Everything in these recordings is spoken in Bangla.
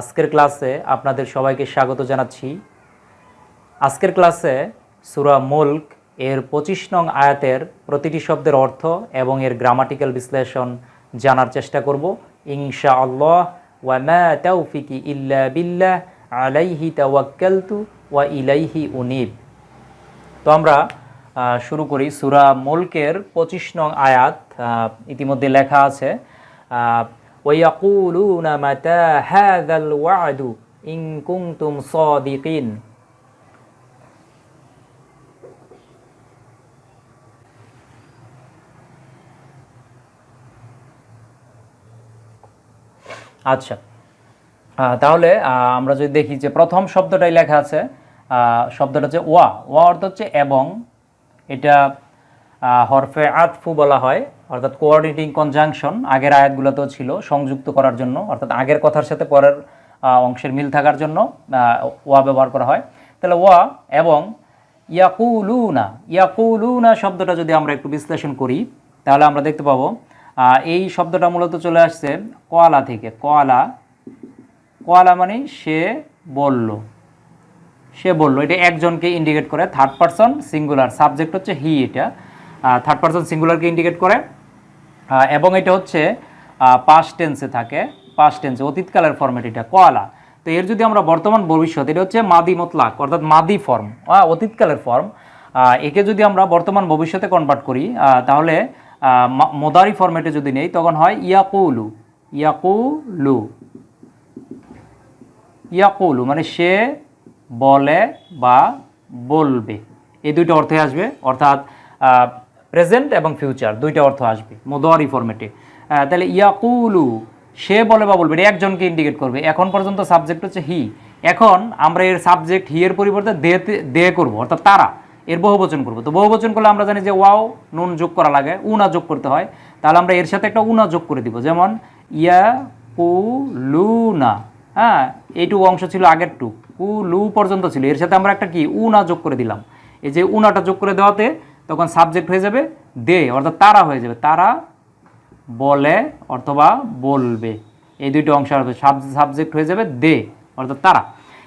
আজকের ক্লাসে আপনাদের সবাইকে স্বাগত জানাচ্ছি। আজকের ক্লাসে সুরা মুল্ক এর পঁচিশ নং আয়াতের প্রতিটি শব্দের অর্থ এবং এর গ্রামাটিক্যাল বিশ্লেষণ জানার চেষ্টা করব। ইনশা আল্লাহ ওয়া মা তাওফিকি ইল্লা বিল্লাহ, আলাইহি তাওয়াক্কালতু ওয়া ইলাইহি উনিব। তো আমরা শুরু করি সুরা মুলকের পঁচিশ নং আয়াত। ইতিমধ্যে লেখা আছে ওয়াকুলুনা মাতা হাযাল ওয়াদু ইন কুনতুম সাদিকিন আচ্ছা তাহলে আমরা যদি দেখি যে প্রথম শব্দটাই লেখা আছে শব্দটা হচ্ছে ওয়া। ওয়া অর্থ হচ্ছে এবং, এটা হরফে আতফু বলা হয়, অর্থাৎ কোঅর্ডিনেটিং কনজাংশন আগের আয়াতগুলোতেও ছিল, সংযুক্ত করার জন্য, অর্থাৎ আগের কথার সাথে পরের অংশের মিল থাকার জন্য ওয়া ব্যবহার করা হয়। তাহলে ওয়া এবং ইয়াকুলুনা ইয়াকুলুনা শব্দটা যদি আমরা একটু বিশ্লেষণ করি, তাহলে আমরা দেখতে পাবো এই শব্দটা মূলত চলে আসছে কোয়ালা থেকে। কোয়ালা কোয়ালা মানে সে বলল সে বলল, এটা একজনকে ইন্ডিকেট করে থার্ড পারসন সিঙ্গুলার সাবজেক্ট হচ্ছে হি এটা। থার্ড পারসন সিঙ্গুলারকে ইন্ডিকেট করে। এবং এটা হচ্ছে পাস্ট টেন্সে থাকে। পাস্ট টেন্সে অতীতকালের ফর্মেট এটা, কোয়ালা। তো এর যদি আমরা বর্তমান ভবিষ্যৎ, এটা হচ্ছে মাদি মতলাক, অর্থাৎ মাদি ফর্ম অতীতকালের ফর্ম একে যদি আমরা বর্তমান ভবিষ্যতে কনভার্ট করি তাহলে মোদারি ফর্মেটে যদি নেই, তখন হয় ইয়াকুলু। ইয়াকুলু। ইয়াকুলু মানে সে বলে বা বলবে। এই দুইটা অর্থে আসবে। অর্থাৎ প্রেজেন্ট এবং ফিউচার, দুইটা অর্থ আসবে, মোদোয়ারি ফরম্যাটে। তাহলে ইয়াকুলু, সে বলে বা বলবে, এটা একজনকে ইন্ডিকেট করবে। এখন পর্যন্ত সাবজেক্ট হচ্ছে হি এখন আমরা এর সাবজেক্ট হি এর পরিবর্তে দেতে দে করব, অর্থাৎ তারা, এর বহুবচন করব। তো বহুবচন করলে আমরা জানি যে ওয়াও, নুন যোগ করা লাগে, উনা যোগ করতে হয়। তাহলে আমরা এর সাথে একটা উনা যোগ করে দিব, যেমন ইয়া কু লু না হ্যাঁ এইটুকু অংশ ছিল আগের টু কু লু পর্যন্ত ছিল। এর সাথে আমরা একটা কি? উনা যোগ করে দিলাম। এই যে উনাটা যোগ করে দেওয়াতে তখন সাবজেক্ট হয়ে যাবে দে, অর্থাৎ তারা হয়ে যাবে। তারা বলে অথবা বলবে। এই দুইটা অংশ সাবজেক্ট হয়ে যাবে দে, অর্থাৎ তারা।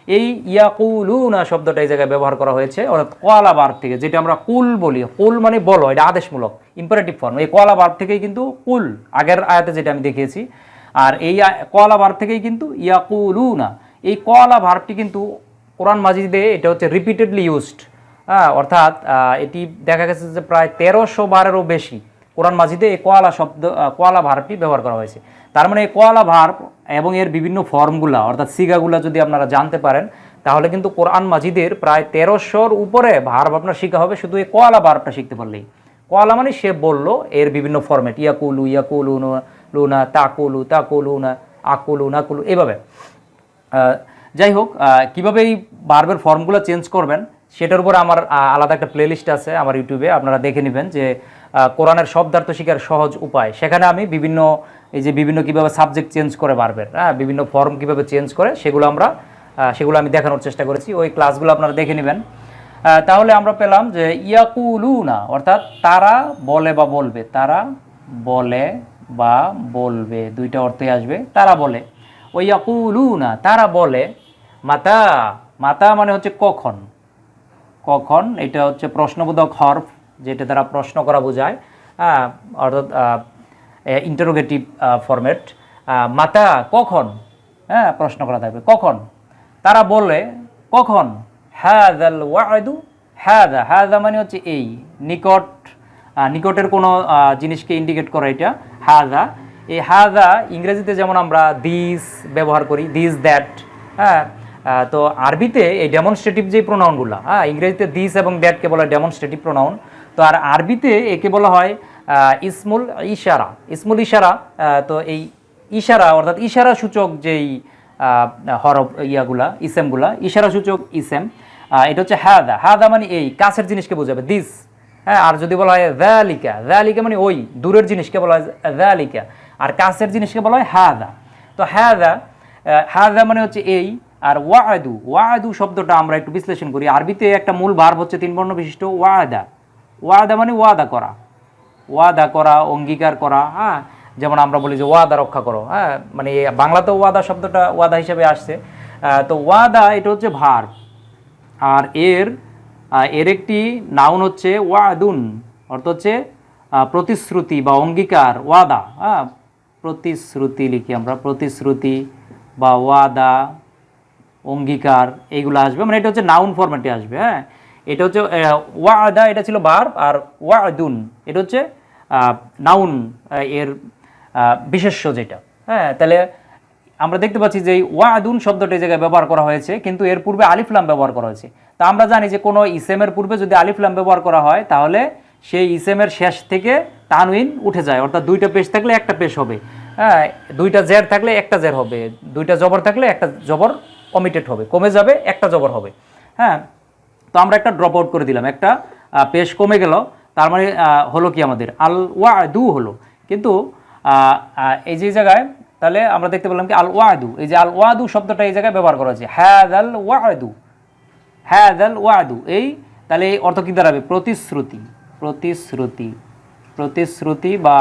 এই ইয়াকুলুনা শব্দটা এই জায়গায় ব্যবহার করা হয়েছে, অর্থাৎ কোয়ালা বার্ব থেকে, যেটা আমরা কুল বলি। কুল মানে বলো, এটা আদেশমূলক ইম্পারেটিভ ফর্ম এই কোয়ালা বার্ব থেকেই কিন্তু কুল, আগের আয়াতে যেটা আমি দেখিয়েছি। আর এই কোয়ালা বার্ব থেকেই কিন্তু ইয়াকুলুনা। এই কোয়ালা ভার্বটি কিন্তু কোরআন মাজিদে, এটা হচ্ছে রিপিটেডলি ইউজড হ্যাঁ অর্থাৎ এটি দেখা গেছে যে প্রায় তেরোশো বারেরও বেশি কোরআন মাজিদে এই কোয়ালা শব্দ কোয়ালা ভার্বটি ব্যবহার করা হয়েছে। তার মানে এই কোয়ালা ভার্ব এবং এর বিভিন্ন ফর্মগুলা, অর্থাৎ সিগাগুলা যদি আপনারা জানতে পারেন, তাহলে কিন্তু কোরআন মাজিদের প্রায় তেরোশোর উপরে ভার্ব আপনার শিখা হবে, শুধু এই কোয়ালা ভার্বটা শিখতে পারলেই। কোয়ালা মানে সে বলল এর বিভিন্ন ফর্মেট ইয়াকুলু ইয়াকুলু লুনা, তাকুলু না আকুলু, নাকুলু, এভাবে। যাই হোক কীভাবে এই বার্বের ফর্মগুলো চেঞ্জ করবেন সেটার উপর আমার আলাদা একটা প্লেলিস্ট আছে আমার ইউটিউবে আপনারা দেখে নেবেন যে কোরআনের শব্দার্থ শিকার সহজ উপায়। সেখানে আমি বিভিন্ন, এই যে বিভিন্ন কীভাবে সাবজেক্ট চেঞ্জ করে বার্বের হ্যাঁ বিভিন্ন ফর্ম কীভাবে চেঞ্জ করে, সেগুলো আমরা সেগুলো আমি দেখানোর চেষ্টা করেছি। ওই ক্লাসগুলো আপনারা দেখে নেবেন। তাহলে আমরা পেলাম যে, ইয়াকুলুনা, অর্থাৎ তারা বলে বা বলবে, তারা বলে বা বলবে, দুইটা অর্থে আসবে, তারা বলে। ওই ইয়াকুলুনা তারা বলে, মাতা মাতা মানে হচ্ছে কখন। কখন? এটা হচ্ছে প্রশ্নবোধক হরফ, যেটা দ্বারা প্রশ্ন করা বোঝায়। হ্যাঁ অর্থাৎ ইন্টারোগেটিভ ফরম্যাট মাতা, কখন? হ্যাঁ প্রশ্ন করা থাকবে। কখন? তারা বলে, কখন? হ্যাদাল ওয়াদু হ্যাদা হ্যাদা মানে হচ্ছে এই, নিকট। নিকটের কোনো জিনিসকে ইন্ডিকেট করে এটা হাদা এই হাদা ইংরেজিতে যেমন আমরা দিস ব্যবহার করি দিস দ্যাট হ্যাঁ তো আরবিতে এই ডেমনস্ট্রেটিভ যে প্রোনাউনগুলো হ্যাঁ ইংরেজিতে দিস এবং দ্যাটকে বলা হয় ডেমনস্ট্রেটিভ প্রোনাউন তো আর আরবিতে একে বলা হয় ইসমুল ইশারা ইসমুল ইশারা তো এই ইশারা অর্থাৎ ইশারা সূচক যেই হরফ ইয়াগুলা ইসেমগুলা ইশারা সূচক ইসেম এটা হচ্ছে হাদা হাদা মানে এই, কাছের জিনিসকে বোঝাবে দিস হ্যাঁ আর যদি বলা হয় ভ্যালিকা ভ্যালিকা মানে ওই, দূরের জিনিসকে বলা হয় ভ্যালিকা আর কাছের জিনিসকে বলা হয় হাদা, তো হাদা হাদা মানে হচ্ছে এই আর ওয়াদু ওয়াদু শব্দটা আমরা একটু বিশ্লেষণ করি। আরবিতে একটা মূল ভার্ব হচ্ছে তিন বর্ণ বিশিষ্ট, ওয়াদা। ওয়াদা মানে ওয়াদা করা। ওয়াদা করা, অঙ্গীকার করা হ্যাঁ? যেমন আমরা বলি যে ওয়াদা রক্ষা করো হ্যাঁ? মানে বাংলাতেও ওয়াদা শব্দটা ওয়াদা হিসেবে আসছে। তো ওয়াদা, এটা হচ্ছে ভার। আর এর এর একটি নাউন হচ্ছে ওয়াদুন। অর্থ হচ্ছে প্রতিশ্রুতি বা অঙ্গীকার, ওয়াদা হ্যাঁ? প্রতিশ্রুতি লিখি আমরা, প্রতিশ্রুতি বা ওয়াদা। অঙ্গীকার এইগুলো আসবে। মানে এটা হচ্ছে নাউন ফরম্যাটে আসবে হ্যাঁ? এটা হচ্ছে আহ, ওয়াদা এটা ছিল বার আর ওয়াদুন এটা হচ্ছে নাউন এর বিশেষ্য যেটা হ্যাঁ? তাহলে আমরা দেখতে পাচ্ছি যে এই ওয়াদুন শব্দটা জায়গায় ব্যবহার করা হয়েছে কিন্তু এর পূর্বে আলিফলাম ব্যবহার করা হয়েছে। তা আমরা জানি যে কোনো ইসেমের পূর্বে যদি আলিফলাম ব্যবহার করা হয় তাহলে সেই ইসেমের শেষ থেকে তানউইন উঠে যায়। অর্থাৎ দুইটা পেশ থাকলে একটা পেশ হবে হ্যাঁ? দুইটা জের থাকলে একটা জের হবে দুইটা জবর থাকলে একটা জবর অমিটেড হবে। কমে যাবে, একটা জবর হবে। হ্যাঁ? তো আমরা একটা ড্রপ আউট করে দিলাম। একটা পেশ কমে গেল। তার মানে হলো কি আমাদের? আল ওয়াদু হলো। কিন্তু এই যে জায়গায়, তাহলে আমরা দেখতে পেলাম কি আল ওয়াদু এই যে আল ওয়াদু শব্দটা এই জায়গায় ব্যবহার করা হয়েছে। হ্যাদ আল ওয়াদু হ্যাদ আল ওয়াদু এই, তাহলে এই অর্থ কি দাঁড়াবে? প্রতিশ্রুতি। প্রতিশ্রুতি। প্রতিশ্রুতি বা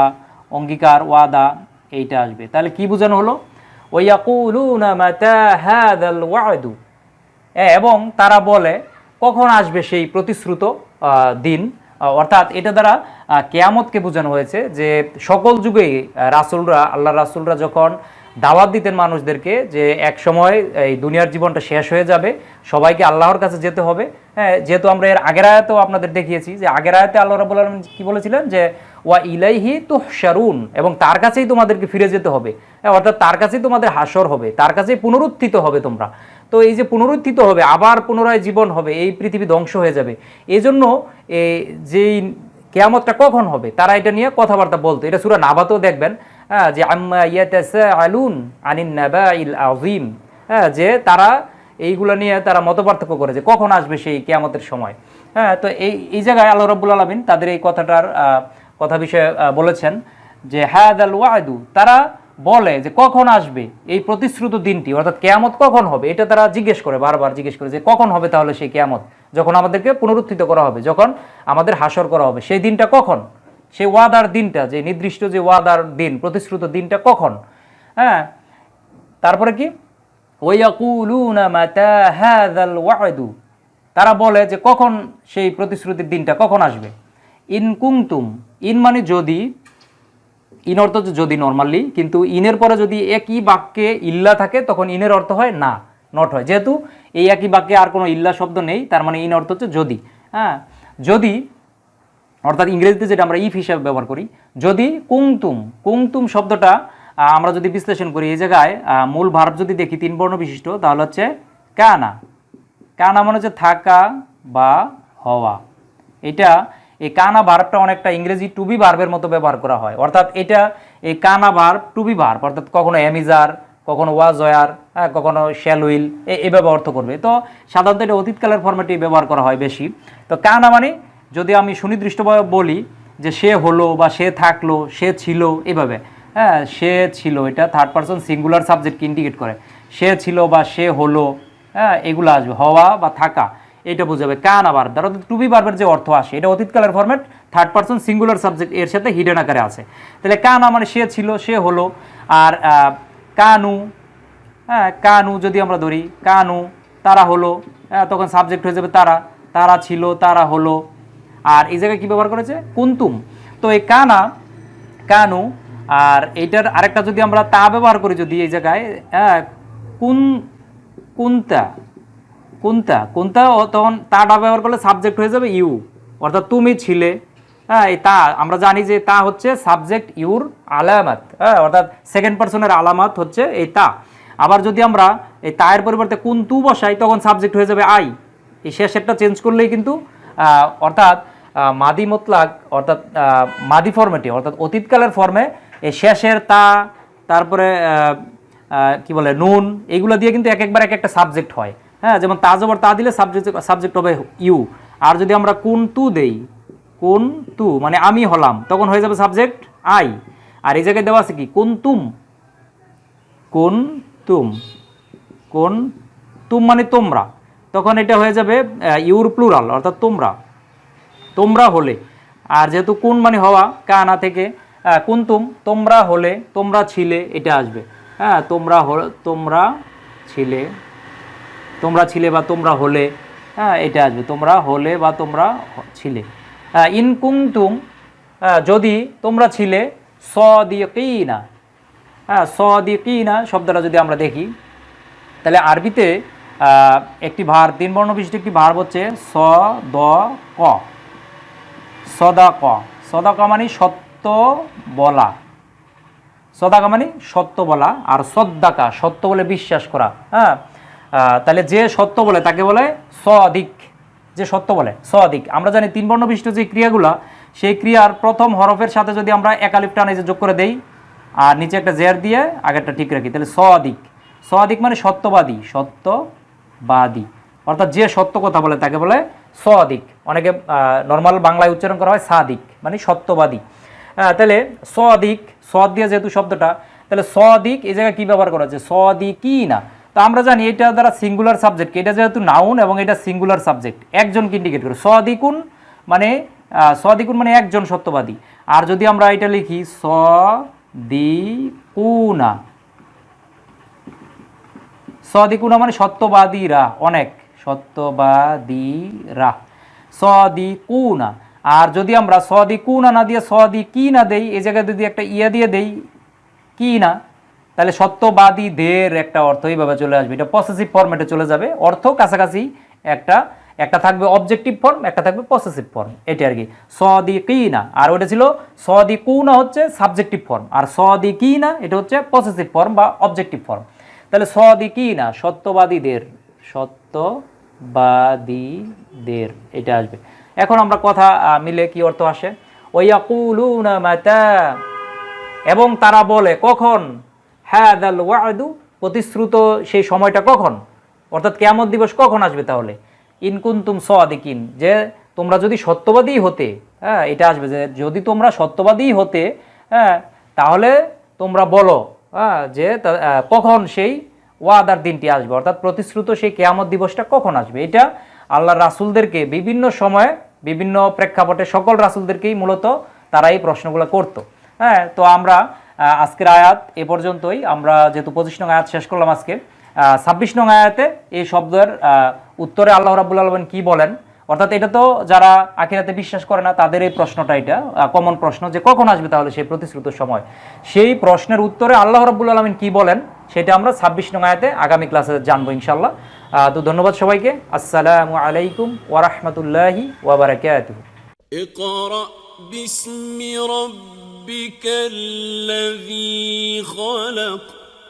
অঙ্গীকার ওয়াদা এইটা আসবে। তাহলে কি বোঝানো হলো? এবং তারা বলে, কখন আসবে সেই প্রতিশ্রুত দিন? অর্থাৎ এটা দ্বারা কেয়ামতকে বোঝানো হয়েছে যে সকল যুগেই রাসূলরা আল্লাহ রাসূলরা যখন দাওয়াত দিতেন মানুষদেরকে যে এক সময় এই দুনিয়ার জীবনটা শেষ হয়ে যাবে, সবাইকে আল্লাহর কাছে যেতে হবে। হ্যাঁ যেহেতু আমরা এর আগের আয়াতেও আপনাদের দেখিয়েছি যে আগের আয়াতে আল্লাহ রাবুল আলম কি বলেছিলেন? যে ওয়া ইলাইহি তুহশারুন এবং তার কাছেই তোমাদেরকে ফিরে যেতে হবে। হ্যাঁ, অর্থাৎ তার কাছেই তোমাদের হাসর হবে তার কাছেই পুনরুত্থিত হবে তোমরা। তো এই যে পুনরুত্থিত হবে আবার পুনরায় জীবন হবে এই পৃথিবী ধ্বংস হয়ে যাবে। এই জন্য যেই কেয়ামতটা কখন হবে তারা এটা নিয়ে কথাবার্তা বলতো। এটা সুরা নাবাতেও দেখবেন হ্যাঁ যে ইয়াতাসাআলুন আনিন নাবাইল আযীম। হ্যাঁ যে তারা এইগুলো নিয়ে তারা মতপার্থক্য করে যে কখন আসবে সেই কেয়ামতের সময়। হ্যাঁ তো এই এই জায়গায় আল্লাহ রব্বুল আলমিন তাদের এই কথাটার কথা বিষয়ে বলেছেন যে হ্যাদ আল ওয়াদু তারা বলে যে, কখন আসবে এই প্রতিশ্রুত দিনটি? অর্থাৎ কেয়ামত কখন হবে? এটা তারা জিজ্ঞেস করে, বারবার জিজ্ঞেস করে যে, কখন হবে তাহলে সেই কেয়ামত? যখন আমাদেরকে পুনরুত্থিত করা হবে, যখন আমাদের হাসর করা হবে, সেই দিনটা কখন? সেই ওয়াদার দিনটা, যে নির্দিষ্ট যে ওয়াদার দিন, প্রতিশ্রুত দিনটা কখন? হ্যাঁ? তারপরে কি? তারা বলে যে, কখন সেই প্রতিশ্রুতির দিনটা, কখন আসবে? ইন কুংতুম। ইন মানে যদি, ইন অর্থ হচ্ছে যদি নর্মালি কিন্তু ইনের পরে যদি একই বাক্যে ইল্লা থাকে, তখন ইনের অর্থ হয় না নট হয়। যেহেতু এই একই বাক্যে আর কোনো ইল্লা শব্দ নেই, তার মানে ইন অর্থ হচ্ছে যদি। হ্যাঁ? যদি, অর্থাৎ ইংরেজিতে যেটা আমরা ইফ হিসাবে ব্যবহার করি, যদি কুংতুম কুংতুম শব্দটা আমরা যদি বিশ্লেষণ করি, এই জায়গায় মূল ভার্ব যদি দেখি, তিন বর্ণ বিশিষ্ট, তাহলে হচ্ছে কানা। কানা মানে হচ্ছে থাকা বা হওয়া। এটা এই কানা ভার্বটা অনেকটা ইংরেজি টু বি ভার্বের মতো ব্যবহার করা হয়। অর্থাৎ এটা এই কানা ভার্ব টু বি ভার্ব অর্থাৎ কখনো অ্যামিজার কখনো ওয়াজয়ার হ্যাঁ কখনো শ্যাল উইল এভাবে অর্থ করবে। তো সাধারণত এটা অতীতকালের ফর্মেটে ব্যবহার করা হয় বেশি। তো কানা মানে যদি আমি সুনির্দিষ্টভাবে বলি যে সে হলো বা সে থাকল, সে ছিল, এভাবে। হ্যাঁ সে ছিল, এটা থার্ড পার্সন সিঙ্গুলার সাবজেক্টকে ইন্ডিকেট করে। সে ছিল বা সে হলো হ্যাঁ এগুলো আসবে, হওয়া বা থাকা। এটা বোঝাবে কান আবার ধরো টু বি বার্বের যে অর্থ আসে এটা অতীতকালের format third person singular subject এর সাথে হিডেন আকারে আছে। তাহলে কানা মানে সে ছিল সে হলো আর কানু হ্যাঁ কানু যদি আমরা ধরি কানু তারা হলো হ্যাঁ, তখন সাবজেক্ট হয়ে যাবে তারা তারা ছিল তারা হলো। আর এই জায়গায় কী ব্যবহার করেছে? কুন্তুম। তো এই কানা কানু আর এইটার আরেকটা যদি আমরা তা ব্যবহার করি যদি এই জায়গায় হ্যাঁ কুন কুন্তা কোনটা? কোনটা? তখন তাটা ব্যবহার করলে সাবজেক্ট হয়ে যাবে ইউ অর্থাৎ তুমি ছিলে। হ্যাঁ এই তা, আমরা জানি যে তা হচ্ছে সাবজেক্ট ইউর আলামাত। হ্যাঁ অর্থাৎ সেকেন্ড পার্সনের আলামাত হচ্ছে এই তা। আবার যদি আমরা এই তায়ের পরিবর্তে কোন তু বসাই, তখন সাবজেক্ট হয়ে যাবে আই এই শেষেরটা চেঞ্জ করলেই কিন্তু অর্থাৎ মাদি মতলাক, অর্থাৎ মাদি ফর্মেটে অর্থাৎ অতীতকালের ফর্মে এই শেষের তা, তারপরে কি বলে, নুন, এগুলো দিয়ে কিন্তু এক একবার এক একটা সাবজেক্ট হয়। হ্যাঁ যেমন তা জবর তা দিলে সাবজেক্ট সাবজেক্ট হবে ইউ আর যদি আমরা কোন তু দেই, কোন তু মানে আমি হলাম, তখন হয়ে যাবে সাবজেক্ট আই আর এই জায়গায় দেওয়া আছে কি? কোন তুম? কোন তুম? কোন তুম মানে তোমরা। তখন এটা হয়ে যাবে ইউর প্লুরাল অর্থাৎ তোমরা। তোমরা হলে। আর যেহেতু কোন মানে হওয়া, কানা থেকে কুন্তুম তোমরা হলে, তোমরা ছিলে, এটা আসবে। হ্যাঁ তোমরা তোমরা ছিলে। তোমরা ছিলে বা তোমরা হলে হ্যাঁ এটা আসবে তোমরা হলে বা তোমরা ছিলে। ইন কুন্তুম আহ, যদি তোমরা ছিলে সদিকিনা হ্যাঁ সদিকিনা শব্দটা যদি আমরা দেখি তাহলে আরবিতে একটি ভার তিন বর্ণ বিশিষ্ট একটি ভার হচ্ছে স দ ক। সদাক সদাক মানে সত্য বলা। সদাকা মানে সত্য বলা আর সদ্দাকা সত্য বলে বিশ্বাস করা হ্যাঁ। তাহলে যে সত্য বলে, তাকে বলে সদিক যে সত্য বলে সদিক আমরা জানি তিন বর্ণ বিশিষ্ট যে ক্রিয়াগুলা, সেই ক্রিয়ার প্রথম হরফের সাথে যদি আমরা একালিপ টান যে যোগ করে দেই, আর নিচে একটা জের দিয়ে আগেরটা ঠিক রাখি, তাহলে সদিক সদিক মানে সত্যবাদী সত্যবাদী। অর্থাৎ যে সত্য কথা বলে, তাকে বলে সদিক অনেকে নর্মাল বাংলায় উচ্চারণ করা হয় সাদিক মানে সত্যবাদী। তাহলে সদিক সদ দিয়ে যেহেতু শব্দটা, তাহলে সদিক এই জায়গায় কী ব্যবহার করা হচ্ছে সদিকি না। তো আমরা জানি এটা দ্বারা সিঙ্গুলার সাবজেক্ট এটা যেহেতু নাউন এবং এটা সিঙ্গুলার সাবজেক্ট একজনকে ইন্ডিকেট করে। সদিকুন মানে সদিকুন মানে একজন সত্যবাদী। আর যদি আমরা এটা লিখি, সদিকুনা। সদিকুনা মানে সত্যবাদীরা, অনেক। সত্যবাদীরা। সদিকুনা। আর যদি আমরা সদিকুনা না দিয়ে সদি কি না দেই এই জায়গায় যদি একটা ইয়া দিয়ে দেই, কি না তাহলে সত্যবাদীদের একটা অর্থ এইভাবে চলে আসবে। এটা পসেসিভ ফর্মেটে চলে যাবে। অর্থ কাছাকাছি একটা একটা থাকবে অবজেক্টিভ ফর্ম একটা থাকবে পসেসিভ ফর্ম এটা আর কি। সদি কি না আর ওটা ছিল সদিকুনা হচ্ছে সাবজেক্টিভ ফর্ম আর সদি কি না এটা হচ্ছে পসেসিভ ফর্ম বা অবজেক্টিভ ফর্ম তাহলে সদি কি না সত্যবাদীদের সত্যবাদীদের, এটা আসবে। এখন আমরা কথা মিলে কি অর্থ আসে? ওয়াকুলুনা মাতা। এবং তারা বলে, কখন? হ্যাদাল ওয়াদু, প্রতিশ্রুত সেই সময়টা কখন? অর্থাৎ কেমন দিবস কখন আসবে তাহলে? ইনকুন্তুম সদিকিন, যে তোমরা যদি সত্যবাদী হতে হ্যাঁ এটা আসবে যে যদি তোমরা সত্যবাদী হতে হ্যাঁ তাহলে তোমরা বলো হ্যাঁ যে কখন সেই ওয়াদার দিনটি আসবে? অর্থাৎ প্রতিশ্রুত সেই কেয়ামত দিবসটা কখন আসবে? এটা আল্লাহ রাসুলদেরকে বিভিন্ন সময়ে, বিভিন্ন প্রেক্ষাপটে সকল রাসুলদেরকেই মূলত তারা এই প্রশ্নগুলো করতো। হ্যাঁ তো আমরা আজকের আয়াত এ পর্যন্তই। আমরা যেহেতু পঁচিশ নং আয়াত শেষ করলাম আজকে ছাব্বিশ নং আয়াতে এই শব্দের উত্তরে আল্লাহ রাবুল আলমেন কী বলেন? অর্থাৎ এটা তো যারা আখিরাতে বিশ্বাস করে না, তাদের এই প্রশ্নটা এটা কমন প্রশ্ন যে কখন আসবে তাহলে সেই প্রতিশ্রুত সময়। সেই প্রশ্নের উত্তরে আল্লাহ রাবুল আলমিন কী বলেন, সেটা আমরা ছাব্বিশ নং আয়াতে আগামী ক্লাসে জানব ইনশাল্লাহ তো ধন্যবাদ সবাইকে। আসসালামু আলাইকুম ওয়ারহমতুল্লাহি ওয়াবারাকাতুহ ربك الذي خلق